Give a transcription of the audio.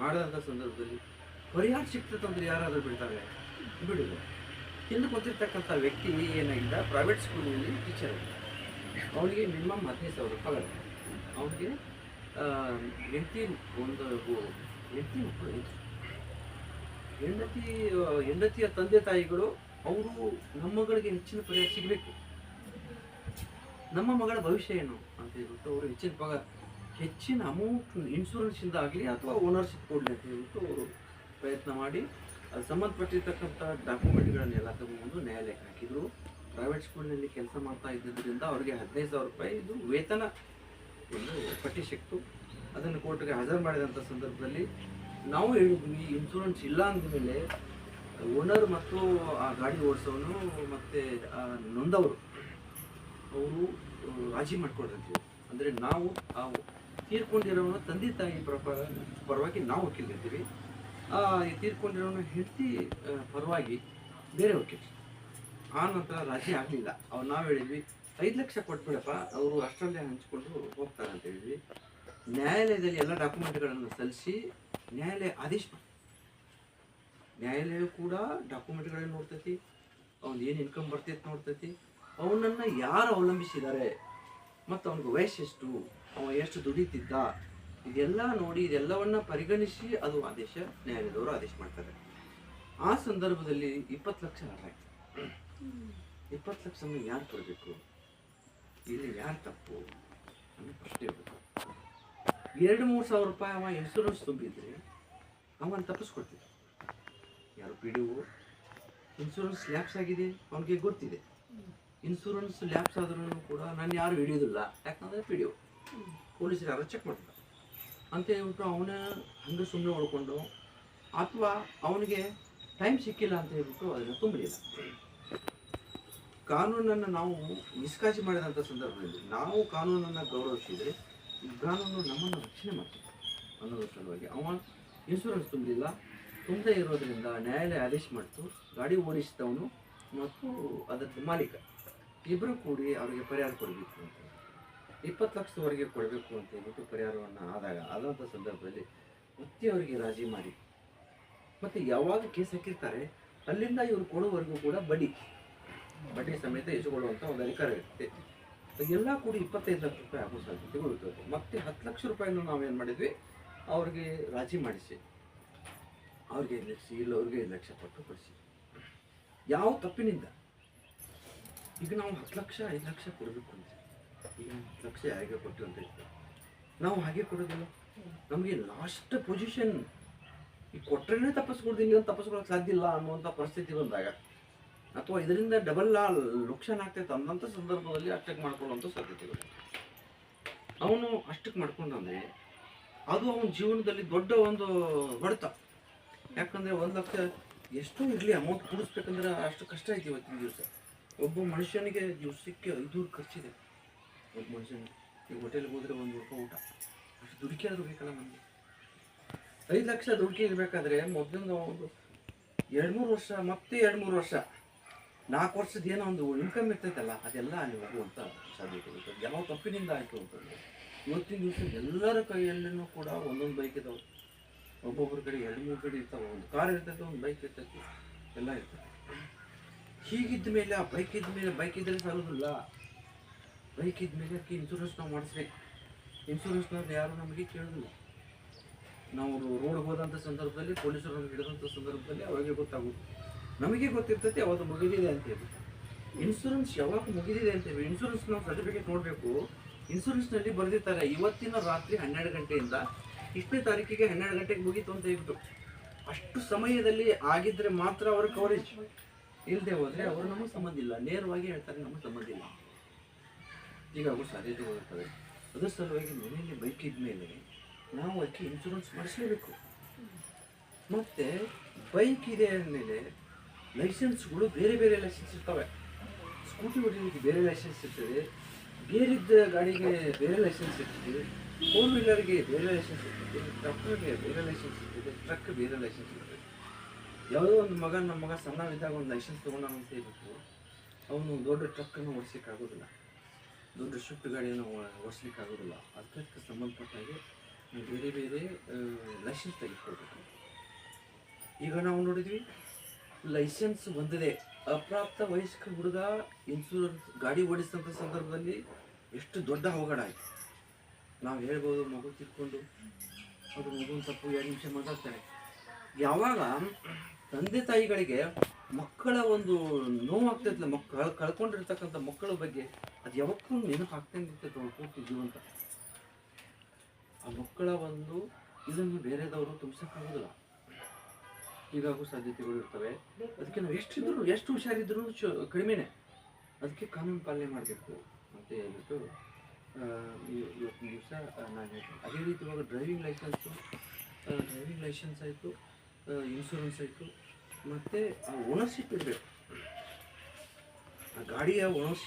ಮಾಡಿದಂಥ ಸಂದರ್ಭದಲ್ಲಿ ಪರಿಹಾರ ಸಿಗ್ತದೆ ಅಂದ್ರೆ ಯಾರಾದರೂ ಬಿಡ್ತಾರೆ? ಬಿಡುವ ಹಿಂದೆ ಕೂತಿರ್ತಕ್ಕಂಥ ವ್ಯಕ್ತಿ ಏನಾಗಿದ್ದ ಪ್ರೈವೇಟ್ ಸ್ಕೂಲಿನಲ್ಲಿ ಟೀಚರ್ ಅವನಿಗೆ ಮಿನಿಮಮ್ ಹದಿನೈದು ಸಾವಿರ ರೂಪಾಯಿ ಅವನಿಗೆ ಹೆಂಡತಿ ಒಂದು, ಹೆಂಡತಿ ಮಕ್ಕಳು. ಹೆಂಡತಿ, ಹೆಂಡತಿಯ ತಂದೆ ತಾಯಿಗಳು, ಅವರು ನಮ್ಮ ಮಗಳಿಗೆ ಹೆಚ್ಚಿನ ಪರಿಹಾರ ಸಿಗಬೇಕು. ನಮ್ಮ ಮಗಳ ಭವಿಷ್ಯ ಏನು? ಅಂತ ಹೇಳ್ಬಿಟ್ಟು ಅವರು ಹೆಚ್ಚಿನ ಪಗ ಹೆಚ್ಚಿನ ಅಮೌಂಟ್ ಇನ್ಶೂರೆನ್ಸಿಂದ ಆಗಲಿ ಅಥವಾ ಓನರ್ಶಿಪ್ ಕೊಡಲಿ ಅಂತ ಹೇಳ್ಬಿಟ್ಟು ಅವರು ಪ್ರಯತ್ನ ಮಾಡಿ, ಅದು ಸಂಬಂಧಪಟ್ಟಿರ್ತಕ್ಕಂಥ ಡಾಕ್ಯುಮೆಂಟ್ಗಳನ್ನೆಲ್ಲ ತಗೊಂಡು ನ್ಯಾಯಾಲಯಕ್ಕೆ ಹಾಕಿದ್ರು. ಪ್ರೈವೇಟ್ ಸ್ಕೂಲ್ನಲ್ಲಿ ಕೆಲಸ ಮಾಡ್ತಾ ಇದ್ದಿದ್ದರಿಂದ ಅವರಿಗೆ ಹದಿನೈದು ಸಾವಿರ ರೂಪಾಯಿ ಇದು ವೇತನ ಒಂದು ಪಟ್ಟಿ ಸಿಕ್ತು. ಅದನ್ನು ಕೋರ್ಟ್ಗೆ ಹಾಜರು ಮಾಡಿದಂಥ ಸಂದರ್ಭದಲ್ಲಿ ನಾವು ಹೇಳಿದ್ವಿ ಇನ್ಶೂರೆನ್ಸ್ ಇಲ್ಲ ಅಂದಮೇಲೆ ಓನರ್ ಮತ್ತು ಆ ಗಾಡಿ ಓಡಿಸೋನು ಮತ್ತು ನೊಂದವರು, ಅವರು ರಾಜಿ ಮಾಡ್ಕೊಳ್ತಿದ್ವಿ ಅಂದರೆ ನಾವು, ಆ ತೀರ್ಕೊಂಡಿರೋನ ತಂದೆ ತಾಯಿ ಪರ ಪರವಾಗಿ ನಾವು ವಕೀಲಿದ್ದೀವಿ ತೀರ್ಕೊಂಡಿರೋನ ಹೆಂಡತಿ ಪರವಾಗಿ ಬೇರೆ ವಕೀಲ ಆ ನಂತರ ರಾಜಿ ಆಗಲಿಲ್ಲ. ಅವ್ರು ನಾವು ಹೇಳಿದ್ವಿ, ಐದು ಲಕ್ಷ ಕೊಟ್ಬಿಡಪ್ಪ, ಅವರು ಅಷ್ಟರಲ್ಲೇ ಹಂಚಿಕೊಂಡು ಹೋಗ್ತಾರೆ ಅಂತ ಹೇಳಿದ್ವಿ. ನ್ಯಾಯಾಲಯದಲ್ಲಿ ಎಲ್ಲ ಡಾಕ್ಯುಮೆಂಟ್ಗಳನ್ನು ಸಲ್ಲಿಸಿ ನ್ಯಾಯಾಲಯ ಆದೇಶ. ನ್ಯಾಯಾಲಯ ಕೂಡ ಡಾಕ್ಯುಮೆಂಟ್ಗಳನ್ನು ನೋಡ್ತೈತಿ, ಅವ್ನು ಏನು ಇನ್ಕಮ್ ಬರ್ತೈತೆ ನೋಡ್ತೈತಿ. ಅವನನ್ನು ಯಾರು ಅವಲಂಬಿಸಿದ್ದಾರೆ, ಮತ್ತು ಅವನಿಗೆ ವಯಸ್ಸೆಷ್ಟು ಅವ ಎಷ್ಟು ದುಡಿತಿದ್ದ? ಇದೆಲ್ಲ ನೋಡಿ ಇದೆಲ್ಲವನ್ನ ಪರಿಗಣಿಸಿ ಅದು ಆದೇಶ ನ್ಯಾಯಾಲಯದವರು ಆದೇಶ ಮಾಡ್ತಾರೆ. ಆ ಸಂದರ್ಭದಲ್ಲಿ ಇಪ್ಪತ್ತು ಲಕ್ಷ ಹಾರಾಯ್ತು ಇಪ್ಪತ್ತು ಲಕ್ಷ ಯಾರು ಕೊಡಬೇಕು? ಇಲ್ಲಿ ಯಾರು ತಪ್ಪು? ಅನ್ನೋ ಪ್ರಶ್ನೆ ಇರಬೇಕು ಎರಡು ಮೂರು ಸಾವಿರ ರೂಪಾಯಿ ಅವ ಇನ್ಶೂರೆನ್ಸ್ ತುಂಬಿದ್ರೆ ಅವನ್ ತಪ್ಪಿಸ್ಕೊಡ್ತಿದ್ದ ಯಾರು ಪಿ ಡಿ ಇನ್ಶೂರೆನ್ಸ್ ಲ್ಯಾಪ್ಸ್ ಆಗಿದೆ ಅವನಿಗೆ ಗೊತ್ತಿದೆ. ಇನ್ಶೂರೆನ್ಸ್ ಲ್ಯಾಪ್ಸ್ ಆದ್ರೂ ಕೂಡ ನಾನು ಯಾರು ಹಿಡಿಯೋದಿಲ್ಲ. ಯಾಕಂದರೆ ಪಿ ಡಿ ಒ. ಪೊಲೀಸರು ಯಾರು ಚೆಕ್ ಮಾಡ್ತಾರೆ ಅಂತ ಹೇಳ್ಬಿಟ್ಟು ಅವನ ಹಂಗೆ ಸುಮ್ಮನೆ ಉಳ್ಕೊಂಡು ಅಥವಾ ಅವನಿಗೆ ಟೈಮ್ ಸಿಕ್ಕಿಲ್ಲ ಅಂತ ಹೇಳ್ಬಿಟ್ಟು ಅದನ್ನು ತುಂಬಲಿಲ್ಲ ಕಾನೂನನ್ನು ನಾವು ನಿಷ್ಕಾಸಿ ಮಾಡಿದಂಥ ಸಂದರ್ಭದಲ್ಲಿ ನಾವು ಕಾನೂನನ್ನು ಗೌರವಿಸಿದರೆ ಕಾನೂನು ನಮ್ಮನ್ನು ರಕ್ಷಣೆ ಮಾಡ್ತದೆ ಅನ್ನೋದ್ರ ಸಲುವಾಗಿ ಅವ ಇನ್ಶೂರೆನ್ಸ್ ತುಂಬಲಿಲ್ಲ ತುಂಬದೇ ಇರೋದರಿಂದ ನ್ಯಾಯಾಲಯ ಆದೇಶ ಮಾಡಿತು, ಗಾಡಿ ಓಡಿಸಿದವನು ಮತ್ತು ಅದರ ಮಾಲೀಕ. ಇಬ್ಬರು ಕೂಡಿ ಅವರಿಗೆ ಪರಿಹಾರ ಕೊಡಬೇಕು ಅಂತ. ಇಪ್ಪತ್ತು ಲಕ್ಷದವರೆಗೆ ಕೊಡಬೇಕು ಅಂತ ಹೇಳ್ಬಿಟ್ಟು ಪರಿಹಾರವನ್ನು ಆದಾಗ ಆದಂಥ ಸಂದರ್ಭದಲ್ಲಿ ಮತ್ತೆ ಅವರಿಗೆ ರಾಜಿ ಮಾಡಿ. ಮತ್ತು ಯಾವಾಗ ಕೇಸ್ ಹಾಕಿರ್ತಾರೆ, ಅಲ್ಲಿಂದ ಇವರು ಕೊಡೋವರೆಗೂ ಕೂಡ ಬಡ್ಡಿ ಬಡ್ಡಿ ಸಮೇತ ಇಸ್ಕೊಳ್ಳುವಂಥ ಒಂದು ಅಧಿಕಾರ ಇರುತ್ತೆ. ಎಲ್ಲ ಕೂಡಿ ಇಪ್ಪತ್ತೈದು ಲಕ್ಷ ರೂಪಾಯಿ ಆಗೋ ಸಾಧ್ಯತೆಗಳು ಮತ್ತೆ ಹತ್ತು ಲಕ್ಷ ರೂಪಾಯಿನೂ ನಾವೇನು ಮಾಡಿದ್ವಿ? ಅವ್ರಿಗೆ ರಾಜಿ ಮಾಡಿಸಿ. ಅವ್ರಿಗೆ ಐದು ಲಕ್ಷ, ಇಲ್ಲ ಅವ್ರಿಗೆ ಐದು ಲಕ್ಷ ಕೊಟ್ಟು ಕೊಡಿಸಿ. ಯಾವ ತಪ್ಪಿನಿಂದ? ಈಗ ನಾವು ಹತ್ತು ಲಕ್ಷ, ಐದು ಲಕ್ಷ ಕೊಡಬೇಕು ಅಂತ. ಈಗ ಲಕ್ಷ ಹೇಗೆ ಕೊಟ್ಟು ಅಂತ ಇರ್ತದೆ ನಾವು ಹಾಗೆ ಕೊಡೋದಿಲ್ಲ. ನಮಗೆ ಲಾಸ್ಟ್ ಪೊಸಿಷನ್ ಈ ಕೊಟ್ಟರೆ ತಪ್ಪಿಸ್ಕೊಡ್ತೀನಿ ಅಂತ ತಪ್ಪಿಸ್ಕೊಳಕ್ಕೆ ಸಾಧ್ಯ ಇಲ್ಲ ಅನ್ನುವಂಥ ಪರಿಸ್ಥಿತಿ ಬಂದಾಗ ಅಥವಾ ಇದರಿಂದ ಡಬಲ್ ಲುಕ್ಷನ್ ಆಗ್ತೈತೆ ಅನ್ನೋಂಥ ಸಂದರ್ಭದಲ್ಲಿ ಅಷ್ಟಕ್ಕೆ ಮಾಡ್ಕೊಳ್ಳುವಂಥ ಸಾಧ್ಯತೆಗಳು ಅವನು ಅಷ್ಟಕ್ಕೆ ಮಾಡ್ಕೊಂಡಂದ್ರೆ ಅದು ಅವನ ಜೀವನದಲ್ಲಿ ದೊಡ್ಡ ಒಂದು ಹೊಡೆತ. ಯಾಕಂದರೆ ಒಂದು ಲಕ್ಷ ಎಷ್ಟೋ ಇರಲಿ ಅಮೌಂಟ್ ಕೂಡಿಸ್ಬೇಕಂದ್ರೆ ಅಷ್ಟು ಕಷ್ಟ ಐತಿ ಇವತ್ತಿನ ದಿವಸ. ಒಬ್ಬ ಮನುಷ್ಯನಿಗೆ ದಿವಸಕ್ಕೆ ಐದೂರು ಖರ್ಚಿದೆ. ಒಬ್ಬ ಮನುಷ್ಯನ ಈ ಹೋಟೆಲ್ಗೆ ಹೋದ್ರೆ ಒಂದು ರೂಪಾಯಿ ಊಟ. ಅಷ್ಟು ದುಡುಕಿ ಆದ್ರೂ ಬೇಕಲ್ಲ ನಮಗೆ. ಐದು ಲಕ್ಷ ದುಡುಕಿ ಇರಬೇಕಾದ್ರೆ ಮೊದಲಿಂದ ಒಂದು ಎರಡು ಮೂರು ವರ್ಷ, ಮತ್ತೆ ಎರಡು ಮೂರು ವರ್ಷ, ನಾಲ್ಕು ವರ್ಷದ ಏನೋ ಒಂದು ಇನ್ಕಮ್ ಇರ್ತೈತಲ್ಲ, ಅದೆಲ್ಲ ಅಲ್ಲಿ ಹೋಗುವಂಥ ಸಾಧ್ಯತೆ ಇರ್ತದೆ ಯಾವ ಕಂಪನಿಯಿಂದ ಆಯಿತು ಅಂತಂದರೆ ಇವತ್ತಿನ ದಿವಸ ಎಲ್ಲರ ಕೈಯಲ್ಲೂ ಕೂಡ ಒಂದೊಂದು ಬೈಕ್ ಇದಾವೆ. ಒಬ್ಬೊಬ್ಬರ ಕಡೆ ಎರಡು ಮೂರು ಕಡೆ ಇರ್ತಾವೆ. ಒಂದು ಕಾರ್ ಇರ್ತೈತೆ, ಒಂದು ಬೈಕ್ ಇರ್ತೈತಿ, ಎಲ್ಲ ಇರ್ತದೆ ಹೀಗಿದ್ದ ಮೇಲೆ ಆ ಬೈಕ್ ಇದ್ದ ಮೇಲೆ ಬೈಕ್ ಇದ್ದರೆ ಸಾಲೋದಿಲ್ಲ. ಬೈಕ್ ಇದ್ದ ಮೇಲೆ ಅದಕ್ಕೆ ಇನ್ಶೂರೆನ್ಸ್ ನಾವು ಮಾಡಿಸ್ಬೇಕು. ಇನ್ಶೂರೆನ್ಸ್ನವ್ರು ಯಾರು ನಮಗೆ ಕೇಳೋದಿಲ್ಲ. ನಾವು ರೋಡ್ ಹೋದಂಥ ಸಂದರ್ಭದಲ್ಲಿ, ಪೊಲೀಸರು ನಮ್ಗೆ ಹಿಡಿದಂಥ ಸಂದರ್ಭದಲ್ಲಿ ಅವಾಗೆ ಗೊತ್ತಾಗೋದು ನಮಗೆ ಗೊತ್ತಿರ್ತೈತಿ ಅವತ್ತು ಮುಗಿದಿದೆ ಅಂತ ಹೇಳಿ. ಇನ್ಶೂರೆನ್ಸ್ ಯಾವಾಗ ಮುಗಿದಿದೆ ಅಂತ ಹೇಳಿ. ಇನ್ಶೂರೆನ್ಸ್ ನಾವು ಸರ್ಟಿಫಿಕೇಟ್ ನೋಡಬೇಕು. ಇನ್ಶೂರೆನ್ಸ್ನಲ್ಲಿ ಬರೆದಿರ್ತಾರೆ, ಇವತ್ತಿನ ರಾತ್ರಿ ಹನ್ನೆರಡು ಗಂಟೆಯಿಂದ ಇಷ್ಟನೇ ತಾರೀಕಿಗೆ ಹನ್ನೆರಡು ಗಂಟೆಗೆ ಮುಗೀತು ಅಂತ ಹೇಳ್ಬಿಟ್ಟು. ಅಷ್ಟು ಸಮಯದಲ್ಲಿ ಆಗಿದ್ರೆ ಮಾತ್ರ ಅವರ ಕವರೇಜ್ ಇಲ್ಲದೆ ಹೋದರೆ ಅವರು ನಮಗೆ ಸಂಬಂಧ ಇಲ್ಲ. ನೇರವಾಗಿ ಹೇಳ್ತಾರೆ ನಮಗೆ ಸಂಬಂಧ ಇಲ್ಲ. ಹೀಗಾಗೋ ಸಾಧ್ಯತೆಗಳು ಇರ್ತದೆ ಅದರ ಸಲುವಾಗಿ ಮನೆಯಲ್ಲಿ ಬೈಕ್ ಇದ್ಮೇಲೆ ನಾವು ಅದಕ್ಕೆ ಇನ್ಶೂರೆನ್ಸ್ ಮಾಡಿಸ್ಲೇಬೇಕು. ಮತ್ತು ಬೈಕ್ ಇದೆ ಅಂದಮೇಲೆ ಲೈಸೆನ್ಸ್ಗಳು ಬೇರೆ ಬೇರೆ ಲೈಸೆನ್ಸ್ ಇರ್ತವೆ. ಸ್ಕೂಟಿ ಹೊಡಿಲಿಕ್ಕೆ ಬೇರೆ ಲೈಸೆನ್ಸ್ ಇರ್ತದೆ. ಬೇರಿದ್ದ ಗಾಡಿಗೆ ಬೇರೆ ಲೈಸೆನ್ಸ್ ಇರ್ತದೆ. ಫೋರ್ ವೀಲರ್ಗೆ ಬೇರೆ ಲೈಸೆನ್ಸ್ ಇರ್ತದೆ. ಟ್ರಕ್ಗೆ ಬೇರೆ ಲೈಸೆನ್ಸ್ ಇರ್ತದೆ. ಟ್ರಕ್ ಬೇರೆ ಲೈಸೆನ್ಸ್ ಇರ್ತದೆ. ಯಾವುದೋ ಒಂದು ಮಗ ನಮ್ಮ ಮಗ ಸಣ್ಣವಿದ್ದಾಗ ಒಂದು ಲೈಸೆನ್ಸ್ ತೊಗೊಂಡು ಅಂತ ಹೇಳ್ಬಿಟ್ಟು ಅವನು ದೊಡ್ಡ ಟ್ರಕ್ಕನ್ನು ಓಡಿಸೋಕ್ಕಾಗೋದಿಲ್ಲ ದೊಡ್ಡ ಶಿಫ್ಟ್ ಗಾಡಿಯನ್ನು ಓಡಿಸ್ಲಿಕ್ಕೆ ಆಗೋದಿಲ್ಲ. ಅದಕ್ಕೆ ಸಂಬಂಧಪಟ್ಟ ಹಾಗೆ ಬೇರೆ ಬೇರೆ ಲೈಸೆನ್ಸ್ ತೆಗೆದುಕೊಳ್ಬೇಕು. ಈಗ ನಾವು ನೋಡಿದ್ವಿ ಲೈಸೆನ್ಸ್ ಬಂದಿದೆ. ಅಪ್ರಾಪ್ತ ವಯಸ್ಕ ಹುಡುಗ ಇನ್ಶೂರೆನ್ಸ್ ಗಾಡಿ ಓಡಿಸಿದಂಥ ಸಂದರ್ಭದಲ್ಲಿ ಎಷ್ಟು ದೊಡ್ಡ ಅವಘಡ ಆಯ್ತು. ನಾವು ಹೇಳ್ಬೋದು, ಮಗು ತಿರ್ಕೊಂಡು, ಅದು ಮಗುನ ತಪ್ಪು, ಎರಡು ನಿಮಿಷ ಮಾತಾಡ್ತಾರೆ ಯಾವಾಗ ತಂದೆ ತಾಯಿಗಳಿಗೆ ಮಕ್ಕಳ ಒಂದು ನೋವಾಗ್ತೈತಲ್ಲ ಮಕ್ಕಳು ಕಳ್ಕೊಂಡಿರ್ತಕ್ಕಂಥ ಮಕ್ಕಳ ಬಗ್ಗೆ. ಅದು ಯಾವತ್ತೂ ನೆನಪು ಆಗ್ತಂಗಿರ್ತೈತೆ ಅವ್ರ ಪೂರ್ತಿ ಜೀವಂತ. ಆ ಮಕ್ಕಳ ಒಂದು ಇದನ್ನು ಬೇರೆದವರು ತುಂಬಿಸಕ್ಕಾಗೋದಿಲ್ಲ. ಈಗಾಗೂ ಸಾಧ್ಯತೆಗಳು ಇರ್ತವೆ. ಅದಕ್ಕೆ ನಾವು ಎಷ್ಟಿದ್ರು, ಎಷ್ಟು ಹುಷಾರಿದ್ರು ಕಡಿಮೆನೆ. ಅದಕ್ಕೆ ಕಾನೂನು ಪಾಲನೆ ಮಾಡಬೇಕು. ಅಂತ ಹೇಳ್ಬಿಟ್ಟು ಇವತ್ತು ದಿವಸ ನಾನು ಹೇಳ್ತೀನಿ. ಅದೇ ರೀತಿ ಇವಾಗ ಡ್ರೈವಿಂಗ್ ಲೈಸೆನ್ಸು ಡ್ರೈವಿಂಗ್ ಲೈಸೆನ್ಸ್ ಆಯಿತು ಇನ್ಶೂರೆನ್ಸ್ ಆಯಿತು. ಮತ್ತು ಓನರ್ಶಿಪ್ ಇರಬೇಕು. ಆ ಗಾಡಿಯ ಓನರ್ಶಿಪ್